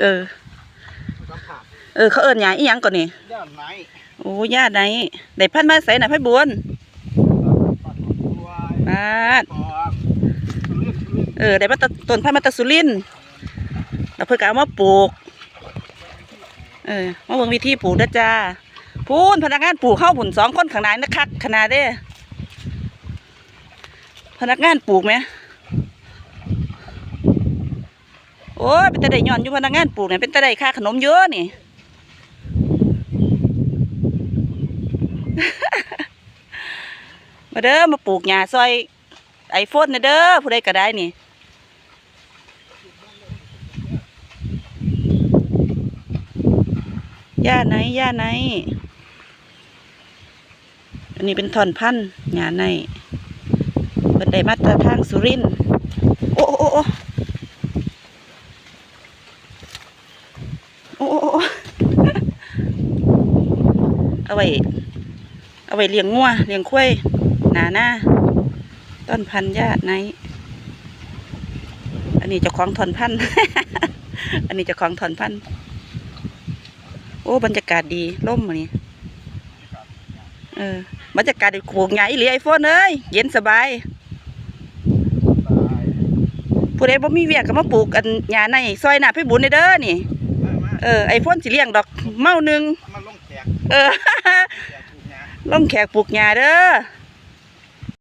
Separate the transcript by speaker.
Speaker 1: เออ เออ เขาเอิ้นหยังอีหยังก่อนนี่
Speaker 2: ย่านไม้
Speaker 1: โอ้ญาติไหนได้พันมาใส่น่ะไผบุญ
Speaker 2: ปัดตัว
Speaker 1: ปาด
Speaker 2: ปอกทุเรียนทุเรียน
Speaker 1: เออได้มาแตต้นพันธุ์มาแตสุรินทร์แล้วเพิ่นก็เอามาปลูก เออมาเบิ่งวิธีปลูกเด้อจ้าพูนพนักงานปลูกเข้าผุนสองคนข้างในนะคักขนาดเด้ พนักงานปลูกไหม โอ้ยเป็นตาไดย้อนอยู่พนักงานปลูกเนี่ยเป็นตาไดค่าขนมเยอะนี่มาเด้อมาปลูกหญ้าซอยไอโฟนนะเด้อผู้ใดก็ได้นี่ย่าไหนย่าไหน อันนี้เป็นท่อนพันธุ์หญ้าในเป็นไดมาตรทางสุรินทร์โอ้โอ้โอ้โอ้โอ้โอ้ เอาไว้เอาไว้เลี้ยงงัวเลี้ยงควายหนาหน้าต้นพันธุ์ญาติไนอันนี้จะคล้องถอนพันธุ์ อันนี้จะคล้องถอนพันธุ์โอ้บรรยากาศดีร่มอันนี้เออบรรยากาศดีโขงใหญ่หรือไอโฟนเอ้ยเย็นสบายผู้ใดบ่มีเวียกก็มาปลูกอันหญ้าในซอยหน้าพี่บุญเด้อนี่ เออไอพ่นสิเลี้ยงดอกเมาหนึ่งเออ ลงแขกปลูกหญ้าเด้อ